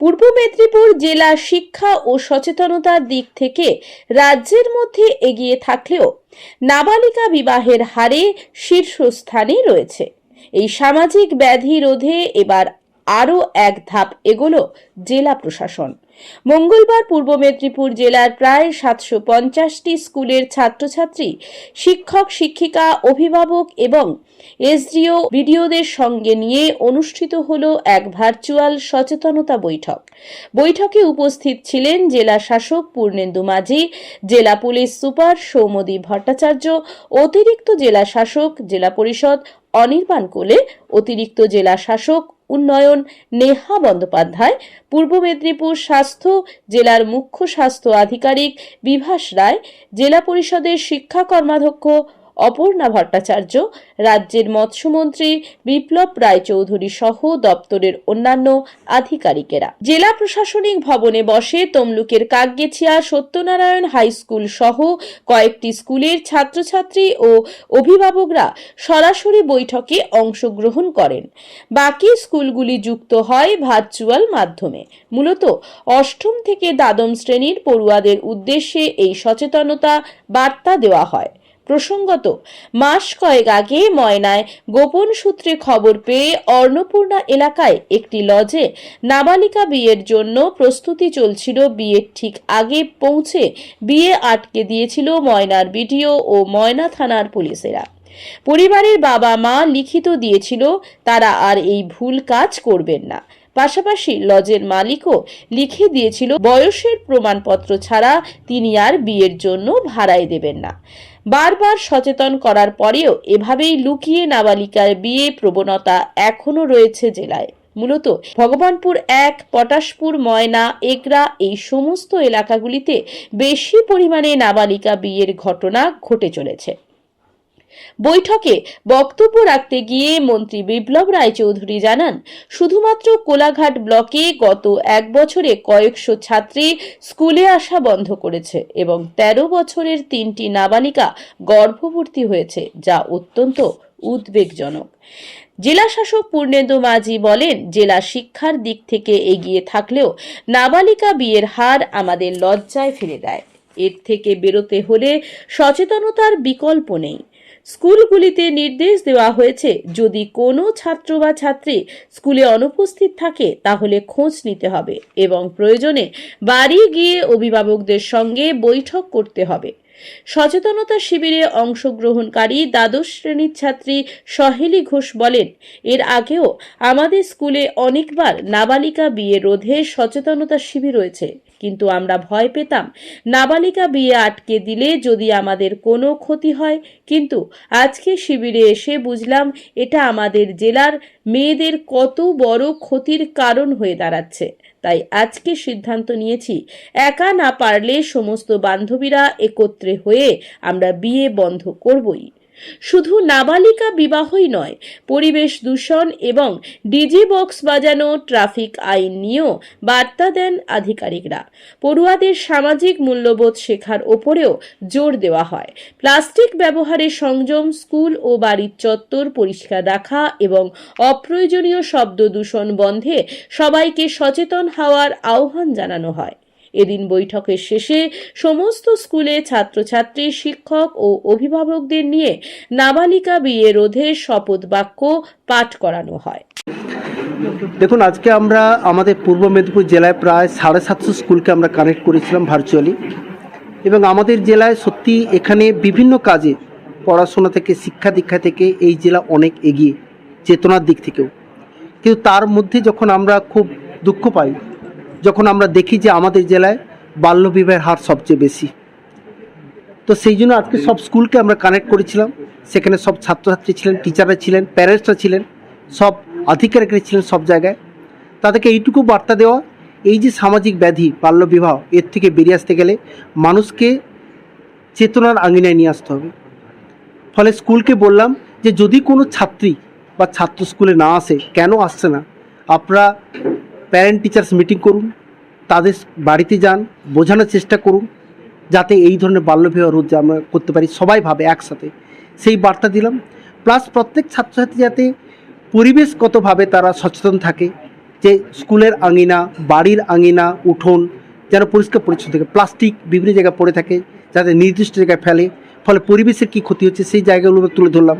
পূর্ব মেদিনীপুর জেলা শিক্ষা ও সচেতনতার দিক থেকে রাজ্যের মধ্যে এগিয়ে থাকলেও নাবালিকা বিবাহের হারে শীর্ষস্থানে রয়েছে। এই সামাজিক ব্যাধি রোধে এবার আরও এক ধাপ এগোলো জেলা প্রশাসন। মঙ্গলবার পূর্ব মেদিনীপুর জেলার প্রায় সাতশো পঞ্চাশটি স্কুলের ছাত্রছাত্রী, শিক্ষক, শিক্ষিকা, অভিভাবক এবং এসডিও বিডিওদের সঙ্গে নিয়ে অনুষ্ঠিত হল এক ভার্চুয়াল সচেতনতা বৈঠক। বৈঠকে উপস্থিত ছিলেন জেলা শাসক পূর্ণেন্দু মাঝি, জেলা পুলিশ সুপার সৌমদী ভট্টাচার্য, অতিরিক্ত জেলা শাসক, জেলা পরিষদ অনির্বাণ কোলে, অতিরিক্ত জেলা শাসক উন্নয়ন, নেহা বন্দ্যোপাধ্যায়, পূর্ব মেদিনীপুর স্বাস্থ্য, জেলার মুখ্য স্বাস্থ্য আধিকারিক বিভাস রায়, জেলা পরিষদের শিক্ষা কর্মাধ্যক্ষ অপর্ণা ভট্টাচার্য, রাজ্যের মৎস্যমন্ত্রী বিপ্লব রায়চৌধুরী সহ দপ্তরের অন্যান্য আধিকারিকেরা। জেলা প্রশাসনিক ভবনে বসে তমলুকের কাকগেছিয়া সত্যনারায়ণ হাই স্কুল সহ কয়েকটি স্কুলের ছাত্রছাত্রী ও অভিভাবকরা সরাসরি বৈঠকে অংশগ্রহণ করেন। বাকি স্কুলগুলি যুক্ত হয় ভার্চুয়াল মাধ্যমে। মূলত অষ্টম থেকে দ্বাদশ শ্রেণির পড়ুয়াদের উদ্দেশ্যে এই সচেতনতা বার্তা দেওয়া হয়। প্রসঙ্গত, মাস কয়েক আগে ময়নায় গোপন সূত্রে খবর পেয়ে অন্নপূর্ণা এলাকায় একটি লজে নাবালিকা বিয়ের জন্য প্রস্তুতি চলছিল। বিয়ের ঠিক আগে পৌঁছে বিয়ে আটকে দিয়েছিল ময়নার বিডিও ও ময়না থানার পুলিশেরা। পরিবারের বাবা মা লিখিত দিয়েছিল, তারা আর এই ভুল কাজ করবেন না। পাশাপাশি লজের মালিকও লিখে দিয়েছিল, বয়সের প্রমাণপত্র ছাড়া তিনি আর বিয়ের জন্য ভাড়ায় দেবেন না। বারবার সচেতন করার পরেও এভাবেই লুকিয়ে নাবালিকার বিয়ে প্রবণতা এখনও রয়েছে জেলায়। মূলত ভগবানপুর এক, পটাশপুর, ময়না, এগরা এই সমস্ত এলাকাগুলিতে বেশি পরিমাণে নাবালিকা বিয়ের ঘটনা ঘটে চলেছে। বৈঠকে বক্তব্য রাখতে গিয়ে মন্ত্রী বিপ্লব রায়চৌধুরী জানান, শুধুমাত্র কোলাঘাট ব্লকে গত এক বছরে কয়েকশো ছাত্রী স্কুলে আসা বন্ধ করেছে এবং ১৩ বছরের তিনটি নাবালিকা গর্ভবতী হয়েছে, যা অত্যন্ত উদ্বেগজনক। জেলা শাসক পূর্ণেন্দু মাঝি বলেন, জেলা শিক্ষার দিক থেকে এগিয়ে থাকলেও নাবালিকা বিয়ের হার আমাদের লজ্জায় ফেলে দেয়। এর থেকে বেরোতে হলে সচেতনতার বিকল্প নেই। স্কুলগুলিতে নির্দেশ দেওয়া হয়েছে, যদি কোনো ছাত্র বা ছাত্রী স্কুলে অনুপস্থিত থাকে, তাহলে খোঁজ নিতে হবে এবং প্রয়োজনে বাড়ি গিয়ে অভিভাবকদের সঙ্গে বৈঠক করতে হবে। সচেতনতা শিবিরে অংশগ্রহণকারী দ্বাদশ শ্রেণির ছাত্রী সহেলি ঘোষ বলেন, এর আগেও আমাদের স্কুলে অনেকবার নাবালিকা বিয়ে রোধে সচেতনতা শিবির রয়েছে, কিন্তু আমরা ভয় পেতাম নাবালিকা বিয়ে আটকে দিলে যদি আমাদের কোনো ক্ষতি হয়। কিন্তু আজকে শিবিরে এসে বুঝলাম এটা আমাদের জেলার মেয়েদের কত বড় ক্ষতির কারণ হয়ে দাঁড়াচ্ছে। তাই আজকে সিদ্ধান্ত নিয়েছি, একা না পারলে সমস্ত বান্ধবীরা একত্রে হয়ে আমরা বিয়ে বন্ধ করবই। শুধু নাবালিকা বিবাহই নয়, পরিবেশ দূষণ এবং ডিজি বক্স বাজানো ট্রাফিক আইন নিয়েও বার্তা দেন আধিকারিকরা। পড়ুয়াদের সামাজিক মূল্যবোধ শেখার ওপরেও জোর দেওয়া হয়। প্লাস্টিক ব্যবহারে সংযম, স্কুল ও বাড়ির চত্বর পরিষ্কার রাখা এবং অপ্রয়োজনীয় শব্দ দূষণ বন্ধে সবাইকে সচেতন হওয়ার আহ্বান জানানো হয়। এদিন বৈঠকের শেষে সমস্ত স্কুলে ছাত্রছাত্রী, শিক্ষক ও অভিভাবকদের নিয়ে নাবালিকা বিয়ে রোধের শপথ বাক্য পাঠ করানো হয়। দেখুন, আজকে আমরা আমাদের পূর্ব মেদিনীপুর জেলায় প্রায় সাড়ে সাতশো স্কুলকে আমরা কানেক্ট করেছিলাম ভার্চুয়ালি এবং আমাদের জেলায় সত্যি এখানে বিভিন্ন কাজে পড়াশোনা থেকে, শিক্ষা দীক্ষা থেকে এই জেলা অনেক এগিয়ে, চেতনার দিক থেকেও। কিন্তু তার মধ্যে যখন আমরা খুব দুঃখ পাই যখন আমরা দেখি যে আমাদের জেলায় বাল্যবিবাহের হার সবচেয়ে বেশি। তো সেই জন্য আজকে সব স্কুলকে আমরা কানেক্ট করেছিলাম। সেখানে সব ছাত্রছাত্রী ছিলেন টিচাররা ছিলেন প্যারেন্টসরা ছিলেন, সব আধিকারিকরা ছিলেন সব জায়গায়। তাদেরকে এইটুকু বার্তা দেওয়া, এই যে সামাজিক ব্যাধি বাল্যবিবাহ এর থেকে বেরিয়ে আসতে গেলে মানুষকে চেতনার আঙিনায় নিয়ে আসতে হবে। ফলে স্কুলকে বললাম যে যদি কোনো ছাত্রী বা ছাত্র স্কুলে না আসে, কেন আসছে না? আপনারা প্যারেন্ট টিচার্স মিটিং করুন, তাদের বাড়িতে যান, বোঝানোর চেষ্টা করুন, যাতে এই ধরনের বাল্যবিবাহ রোধ আমরা করতে পারি, সবাই ভাবে একসাথে। সেই বার্তা দিলাম। প্লাস প্রত্যেক ছাত্রছাত্রী যাতে পরিবেশগতভাবে তারা সচেতন থাকে, যে স্কুলের আঙিনা, বাড়ির আঙিনা, উঠোন যেন পরিষ্কার পরিচ্ছন্ন থাকে, প্লাস্টিক বিভিন্ন জায়গায় পড়ে থাকে, যাতে নির্দিষ্ট জায়গায় ফেলে, ফলে পরিবেশের কী ক্ষতি হচ্ছে সেই জায়গাগুলো তুলে ধরলাম।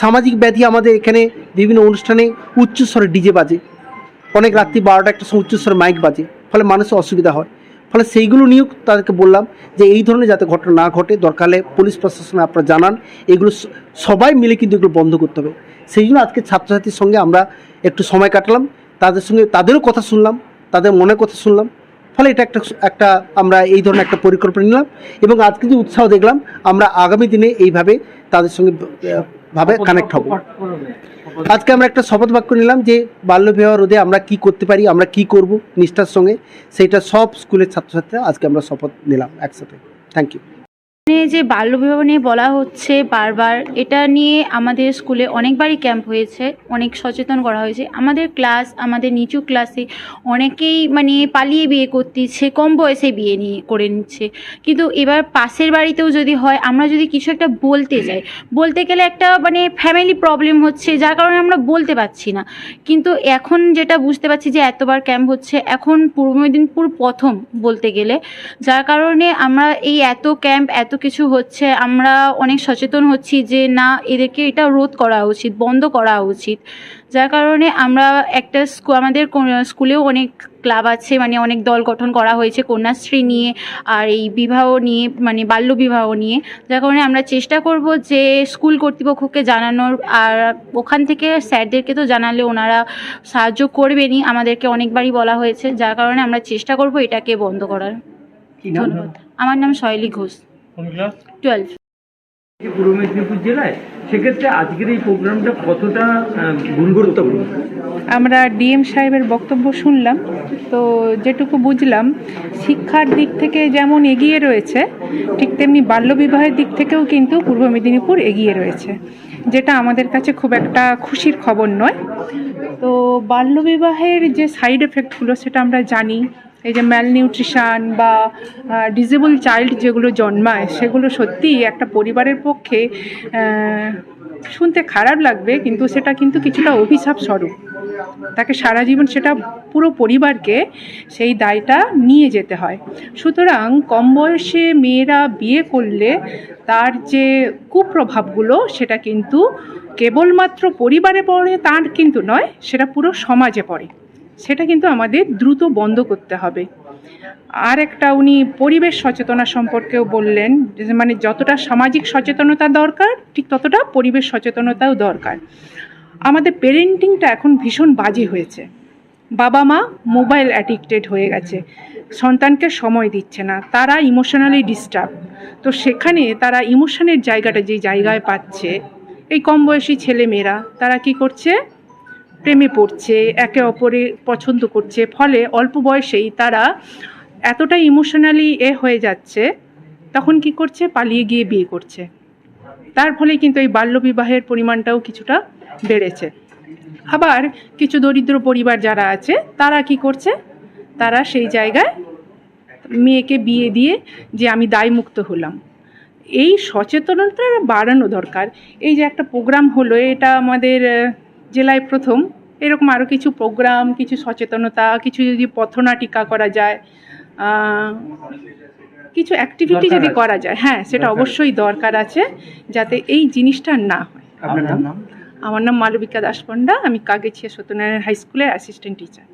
সামাজিক ব্যাধি আমাদের এখানে বিভিন্ন অনুষ্ঠানে উচ্চস্বরে ডিজে বাজে। অনেক রাত্রি বারোটা একটা সময় উচ্চস্বরে মাইক বাজে, ফলে মানুষের অসুবিধা হয়। ফলে সেইগুলো নিয়েও তাদেরকে বললাম যে এই ধরনের যাতে ঘটনা না ঘটে, দরকার পুলিশ প্রশাসনে আপনারা জানান, এগুলো সবাই মিলে কিন্তু এগুলো বন্ধ করতে হবে। সেই জন্য আজকে ছাত্রছাত্রীর সঙ্গে আমরা একটু সময় কাটালাম, তাদের সঙ্গে তাদেরও কথা শুনলাম, তাদের মনের কথা শুনলাম, ফলে এটা একটা একটা আমরা এই ধরনের একটা পরিকল্পনা নিলাম এবং আজকে যে উৎসাহ দেখলাম, আমরা আগামী দিনে এইভাবে তাদের সঙ্গে ভাবে কানেক্ট হব। আজকে আমরা একটা শপথ বাক্য নিলাম যে বাল্যবিবাহ রোধে আমরা কি করতে পারি আমরা কি করব নিষ্ঠার সঙ্গে সেইটা সব স্কুলের ছাত্রছাত্রীরা আজকে আমরা শপথ নিলাম একসাথে। থ্যাংক ইউ এখানে যে বাল্যবিবাহ নিয়ে বলা হচ্ছে বারবার, এটা নিয়ে আমাদের স্কুলে অনেকবারই ক্যাম্প হয়েছে, অনেক সচেতন করা হয়েছে। আমাদের ক্লাস আমাদের নিচু ক্লাসে অনেকেই মানে পালিয়ে বিয়ে করতেছে, কম বয়সে বিয়ে নিয়ে করে নিচ্ছে। কিন্তু এবার পাশের বাড়িতেও যদি হয়, আমরা যদি কিছু একটা বলতে যাই বলতে গেলে একটা মানে ফ্যামিলি প্রবলেম হচ্ছে, যার কারণে আমরা বলতে পারছি না। কিন্তু এখন যেটা বুঝতে পারছি যে এতবার ক্যাম্প হচ্ছে, এখন পূর্ব মেদিনীপুর প্রথম বলতে গেলে, যার কারণে আমরা এই এত ক্যাম্প এত কিছু হচ্ছে আমরা অনেক সচেতন হচ্ছি যে না এদেরকে এটা রোধ করা উচিত বন্ধ করা উচিত। যার কারণে আমরা একটা স্কু আমাদের স্কুলেও অনেক ক্লাব আছে মানে অনেক দল গঠন করা হয়েছে কন্যাশ্রী নিয়ে আর এই বিবাহ নিয়ে মানে বাল্য বিবাহ নিয়ে। যার কারণে আমরা চেষ্টা করব যে স্কুল কর্তৃপক্ষকে জানানোর আর ওখান থেকে স্যারদেরকে তো জানালে ওনারা সাহায্য করবেনই আমাদেরকে অনেকবারই বলা হয়েছে। যার কারণে আমরা চেষ্টা করব এটাকে বন্ধ করার। ধন্যবাদ। আমার নাম শৈলী ঘোষ। কোন ক্লাস? টুয়েলভ। পূর্ব মেদিনীপুর জেলায় সেক্ষেত্রে আজকের এই প্রোগ্রামটা কতটা গুরুত্বপূর্ণ? আমরা ডিএম সাহেবের বক্তব্য শুনলাম। তো যেটুকু বুঝলাম শিক্ষার দিক থেকে যেমন এগিয়ে রয়েছে ঠিক তেমনি বাল্যবিবাহের দিক থেকেও কিন্তু পূর্ব মেদিনীপুর এগিয়ে রয়েছে যেটা আমাদের কাছে খুব একটা খুশির খবর নয়। তো বাল্যবিবাহের যে সাইড এফেক্টগুলো সেটা আমরা জানি। এই যে ম্যাল নিউট্রিশন বা ডিজেবল চাইল্ড যেগুলো জন্মায়, সেগুলো সত্যিই একটা পরিবারের পক্ষে শুনতে খারাপ লাগবে, কিন্তু সেটা কিন্তু কিছুটা অভিশাপ স্বরূপ। তাকে সারা জীবন সেটা পুরো পরিবারকে সেই দায়টা নিয়ে যেতে হয়। সুতরাং কম বয়সে মেয়েরা বিয়ে করলে তার যে কুপ্রভাবগুলো, সেটা কিন্তু কেবলমাত্র পরিবারে পড়ে, তার কিন্তু নয়, সেটা পুরো সমাজে পড়ে। সেটা কিন্তু আমাদের দ্রুত বন্ধ করতে হবে। আর একটা উনি পরিবেশ সচেতনা সম্পর্কেও বললেন মানে যতটা সামাজিক সচেতনতা দরকার, ঠিক ততটা পরিবেশ সচেতনতাও দরকার। আমাদের পেরেন্টিংটা এখন ভীষণ বাজে হয়েছে। বাবা মা মোবাইল অ্যাডিক্টেড হয়ে গেছে। সন্তানকে সময় দিচ্ছে না, তারা ইমোশনালি ডিস্টার্ব তো সেখানে তারা ইমোশনের জায়গাটা যে জায়গায় পাচ্ছে, এই কম বয়সী ছেলে মেয়েরা তারা কি করছে? প্রেমে পড়ছে, একে অপরে পছন্দ করছে, ফলে অল্প বয়সেই তারা এতটা ইমোশনালি এ হয়ে যাচ্ছে, তখন কি করছে? পালিয়ে গিয়ে বিয়ে করছে। তার ফলে কিন্তু এই বাল্যবিবাহের পরিমাণটাও কিছুটা বেড়েছে। আবার কিছু দরিদ্র পরিবার যারা আছে, তারা কি করছে? তারা সেই জায়গায় মেয়েকে বিয়ে দিয়ে যে আমি দায়মুক্ত হলাম। এই সচেতনতা বাড়ানো দরকার। এই যে একটা প্রোগ্রাম হলো, এটা আমাদের জেলায় প্রথম। এরকম আরও কিছু প্রোগ্রাম কিছু সচেতনতা কিছু যদি পথনাটিকা করা যায় কিছু অ্যাক্টিভিটি যদি করা যায় হ্যাঁ সেটা অবশ্যই দরকার আছে যাতে এই জিনিসটা না হয়। আমার নাম? মালবিকা দাস পণ্ডা আমি কাগেছিয়া সত্যনারায়ণ হাই স্কুলের অ্যাসিস্ট্যান্ট টিচার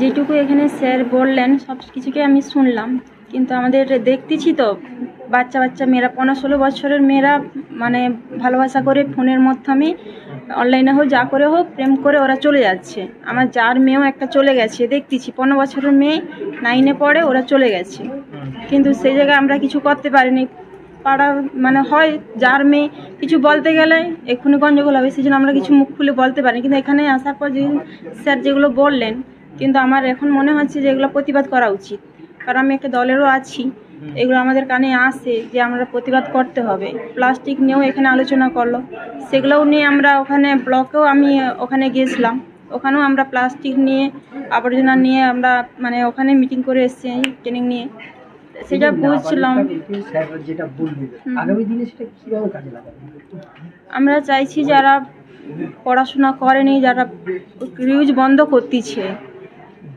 যেটুকু এখানে স্যার বললেন সব কিছুকে আমি শুনলাম। কিন্তু আমাদের দেখতেছি তো বাচ্চা বাচ্চা মেয়েরা পনেরো ষোলো বছরের মেয়েরা মানে ভালোবাসা করে ফোনের মাধ্যমে অনলাইনে হোক, যা করে হোক, প্রেম করে ওরা চলে যাচ্ছে। আমার যার মেয়েও একটা চলে গেছে, দেখতেছি, পনেরো বছরের মেয়ে নাইনে পড়ে, ওরা চলে গেছে। কিন্তু সেই জায়গায় আমরা কিছু করতে পারিনি। পাড়ার মানে হয়, যার মেয়ে কিছু বলতে গেলে এক্ষুনি গঞ্জগোল হবে, সেই জন্য আমরা কিছু মুখ খুলে বলতে পারি কিন্তু এখানে আসার পর যে স্যার যেগুলো বললেন, কিন্তু আমার এখন মনে হচ্ছে যে এগুলো প্রতিবাদ করা উচিত। কারণ আমি একটা দলেরও আছি। এগুলো আমাদের কানে আসে যে আমরা প্রতিবাদ করতে হবে। প্লাস্টিক নিয়েও এখানে আলোচনা করল। সেগুলোও নিয়ে আমরা ওখানে ব্লকেও আমি ওখানে গিয়েছিলাম। ওখানেও আমরা প্লাস্টিক নিয়ে আবর্জনা নিয়ে আমরা মানে ওখানে মিটিং করে এসেছি ট্রেনিং নিয়ে। সেটা বুঝছিলাম। আমরা চাইছি যারা পড়াশোনা করেনি যারা রিউজ বন্ধ করতেছে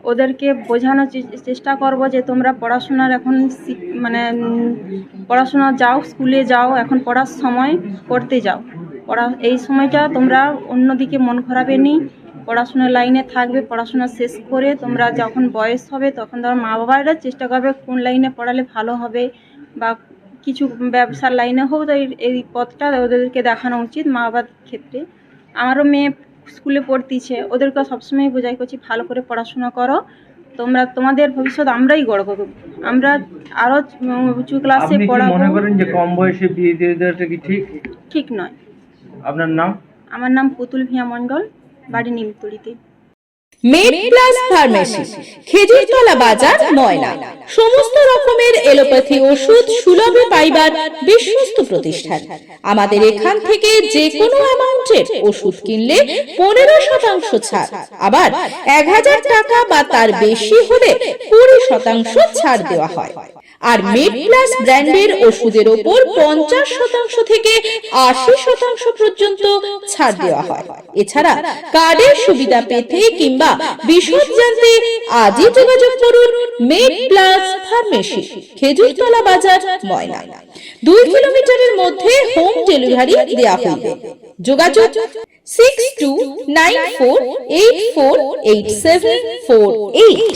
ওদেরকে বোঝানোর চেষ্টা করব যে তোমরা পড়াশোনার এখন মানে পড়াশোনা যাও, স্কুলে যাও, এখন পড়ার সময় পড়তে যাও। পড়া, এই সময়টা তোমরা অন্যদিকে মন খারাপে নি, পড়াশোনার লাইনে থাকবে, পড়াশোনা শেষ করে তোমরা যখন বয়স হবে তখন তোমার মা বাবারা চেষ্টা করবে কোন লাইনে পড়ালে ভালো হবে বা কিছু ব্যবসার লাইনে হোক এই পথটা ওদেরকে দেখানো উচিত মা বাবার ক্ষেত্রে। আমারও মেয়ে স্কুলে পড়তিছে ওদেরকে সবসময় বোঝাই করছি ভালো করে পড়াশোনা করো। তোমরা তোমাদের ভবিষ্যৎ আমরাই গড় গড়ব। আমরা আরও উঁচু ক্লাসে পড়াবো মনে করেন যে কম বয়সে বিয়ে দিয়ে দেওয়াটা কি ঠিক? ঠিক নয়। আপনার নাম? আমার নাম পুতুল ভিয়া মণ্ডল বাড়ি নিমতলিতে। মেড প্লাস ফার্মেসি বাজার, ময়না। সমস্ত রকমের এলোপ্যাথি ওষুধ, সুলভে পাইবার বিশ্বস্ত প্রতিষ্ঠান। আমাদের এখান থেকে যে কোনো অ্যামাউন্টের ওষুধ কিনলে পনেরো শতাংশ ছাড়। আবার এক হাজার টাকা বা তার বেশি হলে কুড়ি শতাংশ ছাড় দেওয়া হয়। আর মেড প্লাস ব্র্যান্ডের ওষুধের ওপর পঞ্চাশ শতাংশ থেকে আশি শতাংশ পর্যন্ত ছাড় দেওয়া হয়। এছাড়া কার্ডের সুবিধা পেতে কিংবা বিশদ জানতে আজই যোগাযোগ করুন মেড প্লাস ফার্মেসি, খেজুরতলা বাজার, ময়না। দুই কিলোমিটারের মধ্যে হোম ডেলিভারি দেওয়া হইবে। যোগাযোগ six two nine four eight four eight seven four eight